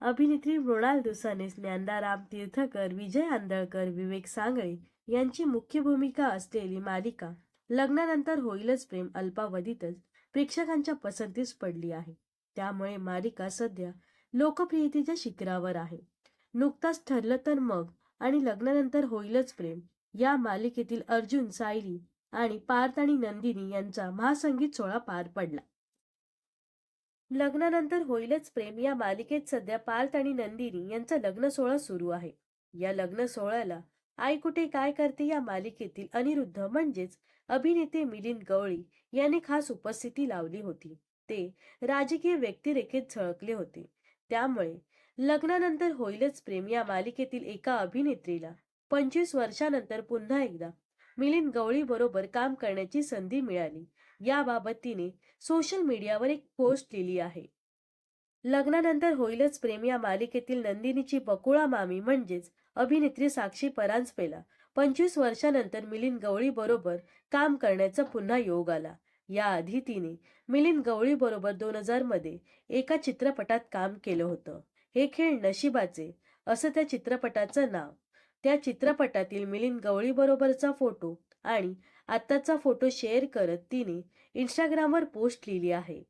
अभिनेत्री मृणाल दुसाने ज्ञानदाराम तीर्थकर विजय आंदळकर विवेक सांगळे यांची मुख्य भूमिका असलेली मालिका लग्नानंतर होईलच प्रेम अल्पावधीतच प्रेक्षकांच्या पसंतीस पडली आहे. त्यामुळे मालिका सध्या लोकप्रियतेच्या शिखरावर आहे. नुकताच ठरलं तर मग आणि लग्नानंतर होईलच प्रेम या मालिकेतील अर्जुन सायली आणि पार्थ आणि नंदिनी यांचा महासंगीत सोहळा पार पडला. लग्नानंतर होईलच प्रेम. या मालिकेत सध्या पार्थ आणि नंदिनी यांचा लग्न सोहळा सुरू आहे. या लग्न सोहळ्याला आई कुठे काय करते या मालिकेतील अनिरुद्ध म्हणजेच अभिनेते मिलिंद गवळी यांनी खास उपस्थिती लावली होती. ते राजकीय व्यक्तिरेखेत झळकले होते. त्यामुळे लग्नानंतर होईलच प्रेम या मालिकेतील एका अभिनेत्रीला. पंचवीस वर्षानंतर पुन्हा एकदा मिलिंद गवळी बरोबर काम करण्याची संधी मिळाली. याबाबत तिने सोशल मीडियावर एक पोस्ट लिहिली आहे. लग्नानंतर होईलच प्रेम या मालिकेतील नंदिनीची बकुळा मामी म्हणजेच अभिनेत्री साक्षी परांजपेला. पंचवीस वर्षानंतर मिलिंद गवळी बरोबर काम करण्याचा पुन्हा योग आला. याआधी तिने मिलिंद गवळी बरोबर दोन हजारमध्ये एका चित्रपटात काम केलं होतं. हे खेळ नशिबाचे असं त्या चित्रपटाचं नाव. त्या चित्रपटातील मिलिंद गवळी बरोबरचा फोटो आणि आत्ताचा फोटो शेअर करत तिने इंस्टाग्रामवर पोस्ट लिहिली आहे.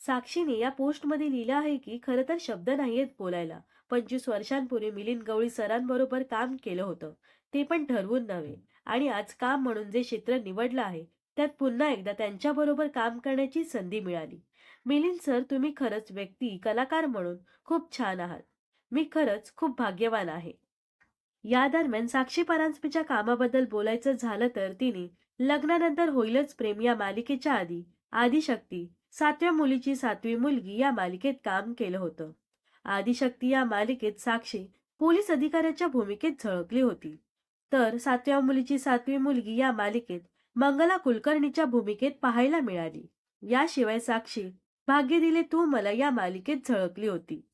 साक्षीने या पोस्टमध्ये लिहिलं आहे की खरं तर शब्द नाहीयेत बोलायला पंचवीस वर्षांपूर्वी मिलिंद गवळी सरांबरोबर काम केलं होतं ते पण ठरवून नव्हे. आणि आज काम म्हणून जे क्षेत्र निवडलं आहे त्यात पुन्हा एकदा त्यांच्याबरोबर काम करण्याची संधी मिळाली. मिलिंद सर तुम्ही खरंच व्यक्ती कलाकार म्हणून खूप छान आहात. मी खरंच खूप भाग्यवान आहे. या दरम्यान साक्षी परांजपेच्या कामाबद्दल बोलायचं झालं तर तिने लग्नानंतर होईलच प्रेम या मालिकेच्या आधी. आदिशक्ती सातव्या मुलीची सातवी मुलगी या मालिकेत काम केलं होतं. आदिशक्ती या मालिकेत साक्षी पोलीस अधिकाऱ्याच्या भूमिकेत झळकली होती. तर सातव्या मुलीची सातवी मुलगी या मालिकेत मंगला कुलकर्णीच्या भूमिकेत पाहायला मिळाली. याशिवाय साक्षी भाग्य दिले तू मला या मालिकेत झळकली होती.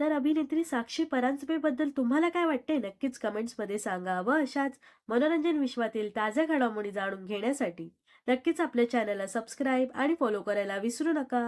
तर अभिनेत्री साक्षी परांजपेबद्दल तुम्हाला काय वाटते नक्कीच कमेंट्समध्ये सांगा व अशाच मनोरंजन विश्वातील ताज्या घडामोडी जाणून घेण्यासाठी नक्कीच आपल्या चॅनलला सबस्क्राईब आणि फॉलो करायला विसरू नका.